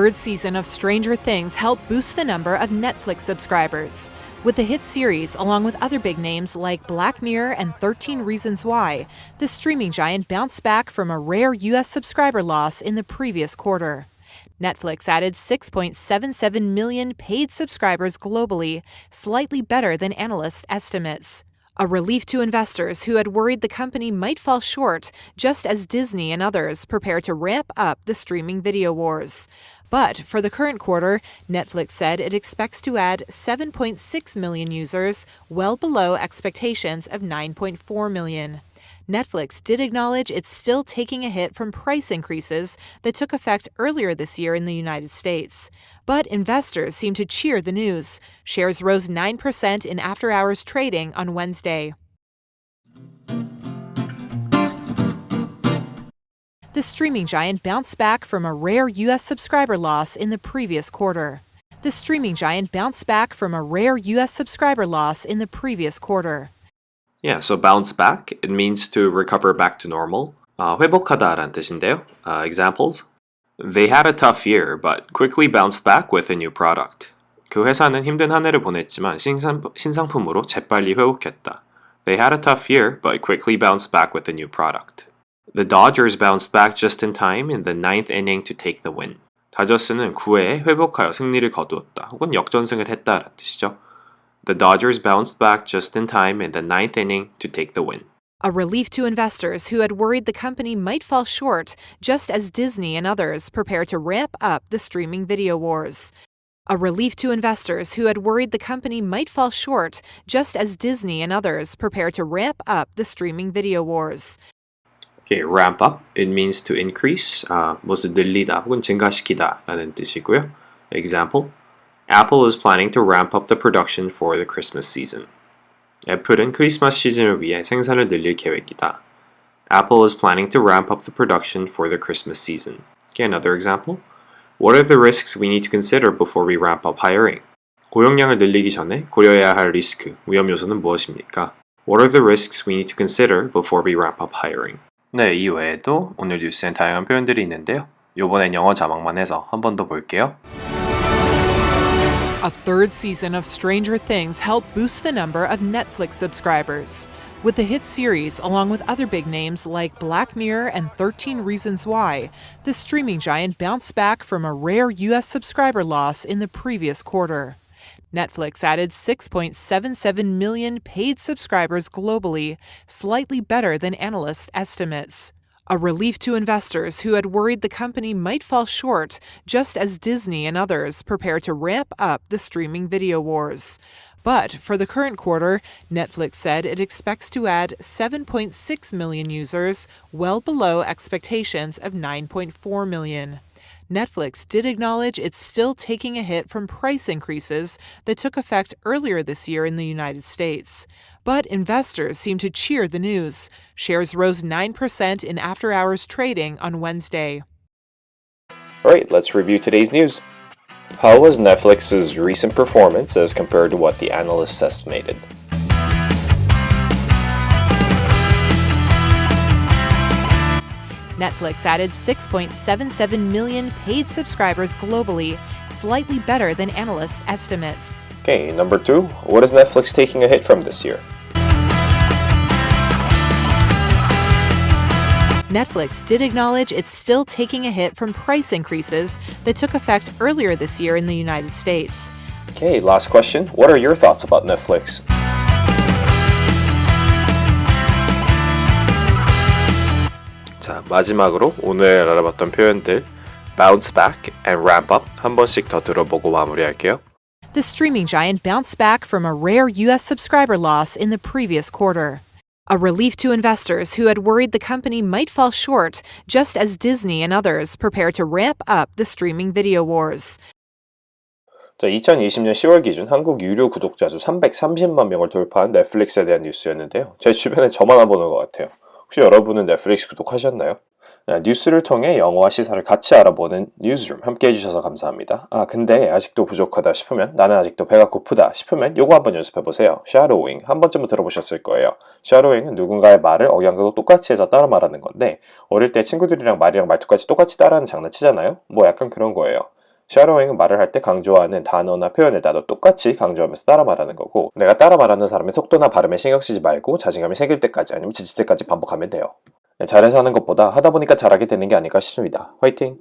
third season of Stranger Things helped boost the number of Netflix subscribers. With the hit series, along with other big names like Black Mirror and 13 Reasons Why, the streaming giant bounced back from a rare U.S. subscriber loss in the previous quarter. Netflix added 6.77 million paid subscribers globally, slightly better than analyst estimates. A relief to investors who had worried the company might fall short, just as Disney and others prepare to ramp up the streaming video wars. But for the current quarter, Netflix said it expects to add 7.6 million users, well below expectations of 9.4 million. Netflix did acknowledge it's still taking a hit from price increases that took effect earlier this year in the United States. But investors seem to cheer the news. Shares rose 9% in after hours trading on Wednesday. The streaming giant bounced back from a rare U.S. subscriber loss in the previous quarter. The streaming giant bounced back from a rare U.S. subscriber loss in the previous quarter. Yeah, so bounce back, it means to recover back to normal. 아, 회복하다라는 뜻인데요. Uh, examples? They had a tough year, but quickly bounced back with a new product. 그 회사는 힘든 한 해를 보냈지만 신상, 신상품으로 재빨리 회복했다. They had a tough year, but quickly bounced back with a new product. The Dodgers bounced back just in time in the ninth inning to take the win. 다저스는 9회에 회복하여 승리를 거두었다. 혹은 역전승을 했다라는 뜻이죠. The Dodgers bounced back just in time in the ninth inning to take the win. A relief to investors who had worried the company might fall short, just as Disney and others prepare to ramp up the streaming video wars. A relief to investors who had worried the company might fall short, just as Disney and others prepare to ramp up the streaming video wars. Okay, ramp up, it means to increase, 아, 무엇을 늘리다 혹은 증가시키다 라는 뜻이고요. Example, Apple is planning to ramp up the production for the Christmas season. 애플은 크리스마스 시즌을 위해 생산을 늘릴 계획이다. Apple is planning to ramp up the production for the Christmas season. Okay, another example. What are the risks we need to consider before we ramp up hiring? 고용량을 늘리기 전에 고려해야 할 리스크, 위험 요소는 무엇입니까? What are the risks we need to consider before we ramp up hiring? 네, 이 외에도 오늘 뉴스엔 다양한 표현들이 있는데요. 요번엔 영어 자막만 해서 한 번 더 볼게요. A third season of Stranger Things helped boost the number of Netflix subscribers. With the hit series, along with other big names like Black Mirror and 13 Reasons Why, the streaming giant bounced back from a rare U.S. subscriber loss in the previous quarter. Netflix added 6.77 million paid subscribers globally, slightly better than analyst estimates. A relief to investors who had worried the company might fall short, just as Disney and others prepare to ramp up the streaming video wars. But for the current quarter, Netflix said it expects to add 7.6 million users, well below expectations of 9.4 million. Netflix did acknowledge it's still taking a hit from price increases that took effect earlier this year in the United States. But investors seem to cheer the news. Shares rose 9% in after hours trading on Wednesday. Alright, let's review today's news. How was Netflix's recent performance as compared to what the analysts estimated? Netflix added 6.77 million paid subscribers globally, slightly better than analyst estimates. Okay, number two, what is Netflix taking a hit from this year? Netflix did acknowledge it's still taking a hit from price increases that took effect earlier this year in the United States. Okay, last question, what are your thoughts about Netflix? 자, 마지막으로 오늘 알아봤던 표현들 bounce back and ramp up 한 번씩 더 들어보고 마무리할게요. The streaming giant bounced back from a rare U.S. subscriber loss in the previous quarter. A relief to investors who had worried the company might fall short, just as Disney and others prepare to ramp up the streaming video wars. 자, 2020년 10월 기준 한국 유료 구독자 수 330만 명을 돌파한 넷플릭스에 대한 뉴스였는데요. 제 주변에 저만 안 보는 것 같아요. 혹시 여러분은 넷플릭스 구독하셨나요? 네, 뉴스를 통해 영어와 시사를 같이 알아보는 뉴스룸 함께 해주셔서 감사합니다. 아 근데 아직도 부족하다 싶으면 나는 아직도 배가 고프다 싶으면 요거 한번 연습해보세요. 샤도잉 한 번쯤은 들어보셨을 거예요. 샤도잉은 누군가의 말을 억양도 똑같이 해서 따라 말하는 건데 어릴 때 친구들이랑 말이랑 말투까지 똑같이 따라하는 장난치잖아요? 뭐 약간 그런 거예요. 샤도잉은 말을 할 때 강조하는 단어나 표현을 나도 똑같이 강조하면서 따라 말하는 거고 내가 따라 말하는 사람의 속도나 발음에 신경 쓰지 말고 자신감이 생길 때까지 아니면 지칠 때까지 반복하면 돼요. 네, 잘해서 하는 것보다 하다 보니까 잘하게 되는 게 아닐까 싶습니다. 화이팅!